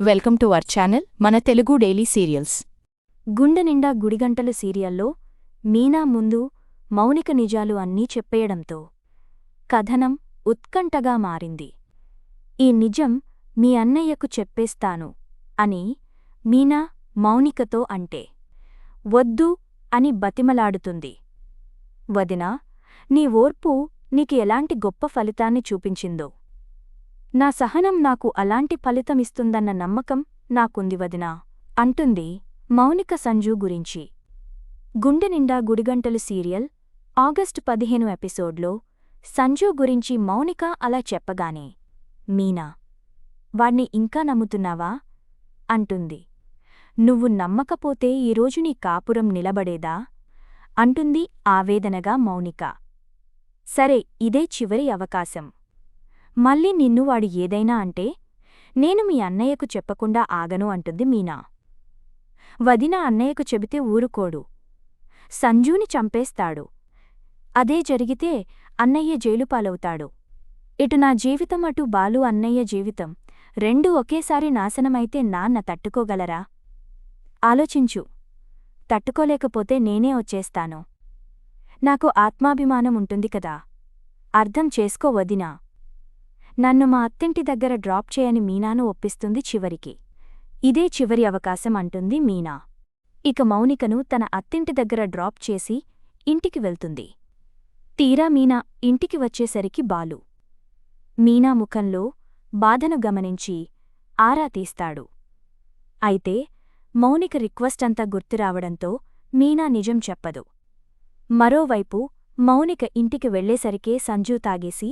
Welcome to our channel మన Telugu daily serials. గుండె నిండా గుడిగంటలు సీరియల్లో మీనా ముందు మౌనిక నిజాలు అన్నీ చెప్పేయడంతో కథనం ఉత్కంఠగా మారింది. ఈ నిజం మీ అన్నయ్యకు చెప్పేస్తాను అని మీనా మౌనికతో అంటే వద్దు అని బతిమలాడుతుంది. వదినా నీ ఓర్పు నీకు ఎలాంటి గొప్ప ఫలితాన్ని చూపించిందో నా సహనం నాకు అలాంటి ఫలితమిస్తుందన్న నమ్మకం నాకుంది వదినా అంటుంది మౌనిక సంజు గురించి. గుండె నిండా గుడిగంటలు సీరియల్ ఆగస్టు పదిహేను ఎపిసోడ్లో సంజు గురించి మౌనిక అలా చెప్పగానే మీనా వాణ్ణి ఇంకా నమ్ముతున్నావా? అంటుంది. నువ్వు నమ్మకపోతే ఈరోజు నీ కాపురం నిలబడేదా? అంటుంది ఆవేదనగా మౌనిక. సరే ఇదే చివరి అవకాశం. మళ్ళీ నిన్ను వాడు ఏదైనా అంటే నేను మీ అన్నయ్యకు చెప్పకుండా ఆగను అంటుంది మీనా. వదిన అన్నయ్యకు చెబితే ఊరుకోడు. సంజూని చంపేస్తాడు. అదే జరిగితే అన్నయ్య జైలుపాలవుతాడు ఇటు నా జీవితం అటు బాలు అన్నయ్య జీవితం రెండూ ఒకేసారి నాశనమైతే నాన్న తట్టుకోగలరా? ఆలోచించు. తట్టుకోలేకపోతే నేనే వచ్చేస్తాను. నాకు ఆత్మాభిమానం ఉంటుంది కదా. అర్థం చేసుకో వదినా. నన్ను మా అత్తింటి దగ్గర డ్రాప్ చేయని మీనాను ఒప్పిస్తుంది చివరికి. ఇదే చివరి అవకాశం అంటుంది మీనా. ఇక మౌనికను తన అత్తింటి దగ్గర డ్రాప్ చేసి ఇంటికి వెళ్తుంది. తీరా మీనా ఇంటికి వచ్చేసరికి బాలు. మీనా ముఖంలో బాధను గమనించి ఆరా తీస్తాడు. అయితే మౌనిక రిక్వెస్ట్ అంతా గుర్తురావడంతో మీనా నిజం చెప్పదు. మరోవైపు మౌనిక ఇంటికి వెళ్ళేసరికే సంజు తాగేసి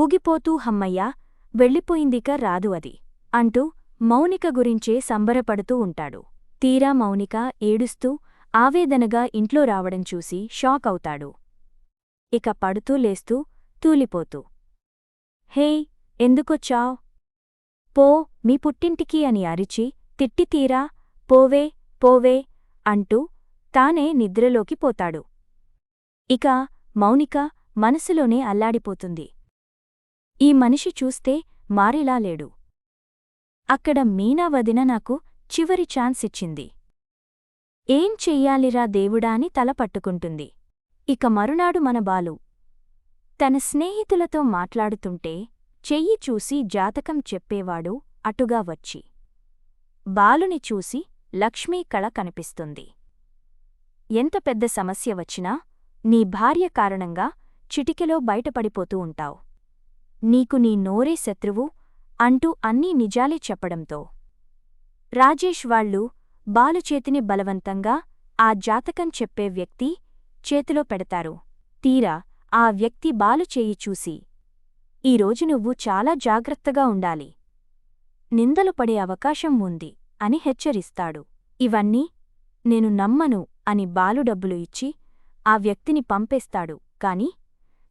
ఊగిపోతూ హమ్మయ్యా వెళ్ళిపోయిందిక రాదు అది అంటూ మౌనిక గురించే సంబరపడుతూ ఉంటాడు. తీరా మౌనిక ఏడుస్తూ ఆవేదనగా ఇంట్లో రావడం చూసి షాక్ అవుతాడు. ఇక పడుతూ లేస్తూ తూలిపోతూ హే ఎందుకొచ్చావ్? పో మీ పుట్టింటికి అని అరిచి తిట్టి తీరా పోవే పోవే అంటూ తానే నిద్రలోకి పోతాడు. ఇక మౌనిక మనసులోనే అల్లాడిపోతుంది. ఈ మనిషి చూస్తే మారిలా లేడు. అక్కడ మీనా వదిన నాకు చివరి ఛాన్స్ ఇచ్చింది. ఏం చెయ్యాలిరా దేవుడా అని తల పట్టుకుంటుంది. ఇక మరునాడు మన బాలు తన స్నేహితులతో మాట్లాడుతుంటే చెయ్యి చూసి జాతకం చెప్పేవాడు అటుగా వచ్చి. బాలుని చూసి లక్ష్మీ కళ కనిపిస్తుంది. ఎంత పెద్ద సమస్య వచ్చినా నీ భార్య కారణంగా చిటికెలో బయటపడిపోతూ ఉంటావు. నీకు నీ నోరే శత్రువు అంటూ అన్నీ నిజాలే చెప్పడంతో. రాజేష్ వాళ్ళు బాలు చేతిని బలవంతంగా ఆ జాతకం చెప్పే వ్యక్తి చేతిలో పెడతారు. తీరా ఆ వ్యక్తి బాలు చేయి చూసి ఈరోజు నువ్వు చాలా జాగ్రత్తగా ఉండాలి. నిందలు పడే అవకాశం ఉంది అని హెచ్చరిస్తాడు. ఇవన్నీ నేను నమ్మను అని బాలు డబ్బులు ఇచ్చి ఆ వ్యక్తిని పంపేస్తాడు. కాని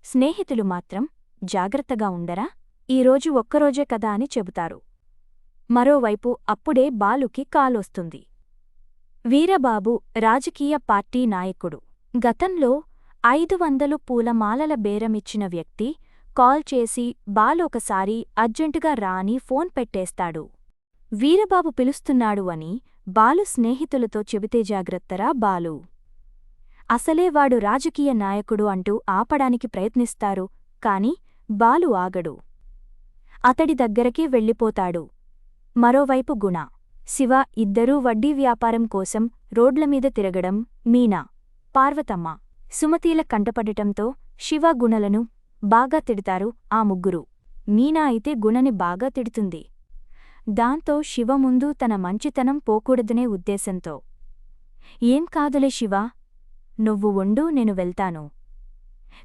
స్నేహితులు మాత్రం జాగ్రత్తగా ఉండరా? ఈరోజు ఒక్కరోజే కదా అని చెబుతారు. మరోవైపు అప్పుడే బాలుకి కాలొస్తుంది. వీరబాబు రాజకీయ పార్టీ నాయకుడు. గతంలో ఐదు వందలు పూలమాలల బేరమిచ్చిన వ్యక్తి కాల్ చేసి బాలొకసారి అర్జెంటుగా రా అని ఫోన్ పెట్టేస్తాడు. వీరబాబు పిలుస్తున్నాడు అని బాలు స్నేహితులతో చెబితే జాగ్రత్తరా బాలు? అసలే వాడు రాజకీయ నాయకుడు అంటూ ఆపడానికి ప్రయత్నిస్తారు కాని బాలు ఆగడు. అతడి దగ్గరకే వెళ్ళిపోతాడు. మరోవైపు గుణ. శివ ఇద్దరూ వడ్డీ వ్యాపారం కోసం రోడ్లమీద తిరగడం మీనా పార్వతమ్మ సుమతీల కంటపడటంతో శివ గుణలను బాగా తిడతారు ఆ ముగ్గురు. మీనా అయితే గుణని బాగా తిడుతుంది. దాంతో శివ ముందు తన మంచితనం పోకూడదనే ఉద్దేశంతో. ఏం కాదులే శివా. నువ్వు ఉండు నేను వెళ్తాను.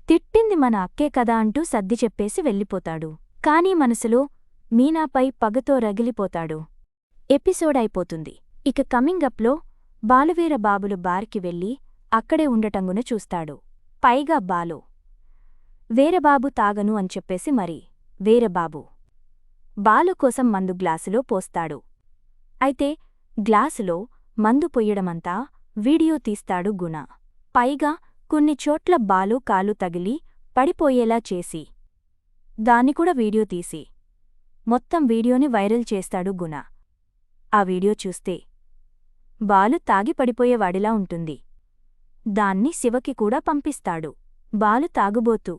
తిట్టింది మన అక్కే కదా అంటూ సర్ది చెప్పేసి వెళ్ళిపోతాడు. కానీ మనసులో మీనాపై పగతో రగిలిపోతాడు. ఎపిసోడ్ అయిపోతుంది. ఇక కమింగప్లో బాలువీర బాబులు బార్కి వెళ్ళి అక్కడే ఉండటంగున చూస్తాడు. పైగా బాలు. వేరబాబు తాగను అని చెప్పేసి మరి. వేరబాబు. బాలు కోసం మందు గ్లాసులో పోస్తాడు. అయితే గ్లాసులో మందు పొయ్యడమంతా వీడియో తీస్తాడు గుణ. పైగా కొన్ని చోట్ల బాలు కాలు తగిలి పడిపోయేలా చేసి. దాన్ని కూడా వీడియో తీసి. మొత్తం వీడియోని వైరల్ చేస్తాడు గుణ. ఆ వీడియో చూస్తే బాలు తాగి పడిపోయేవాడిలా ఉంటుంది. దాన్ని శివకి కూడా పంపిస్తాడు. బాలు తాగుబోతూ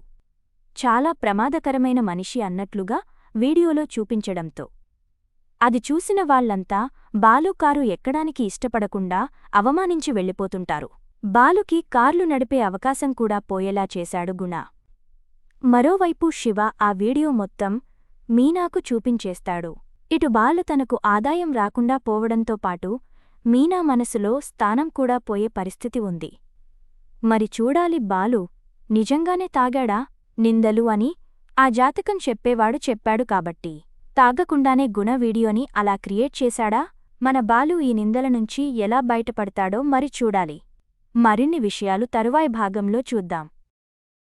చాలా ప్రమాదకరమైన మనిషి అన్నట్లుగా వీడియోలో చూపించడంతో. అది చూసిన వాళ్ళంతా బాలు కారు ఎక్కడానికి ఇష్టపడకుండా అవమానించి వెళ్ళిపోతుంటారు. బాలుకి కార్లు నడిపే అవకాశం కూడా పోయేలా చేశాడు గుణ. మరోవైపు శివ ఆ వీడియో మొత్తం మీనాకు చూపించేస్తాడు. ఇటు బాలు తనకు ఆదాయం రాకుండా పోవడంతో పాటు మీనా మనసులో స్థానం కూడా పోయే పరిస్థితి ఉంది. మరి చూడాలి బాలు నిజంగానే తాగాడా? నిందలు అని ఆ జాతకం చెప్పేవాడు చెప్పాడు కాబట్టి. తాగకుండానే గుణ వీడియోని అలా క్రియేట్ చేశాడా? మన బాలు ఈ నిందల నుంచి ఎలా బయటపడతాడో మరి చూడాలి. మరిన్ని విషయాలు తరువాయి భాగంలో చూద్దాం.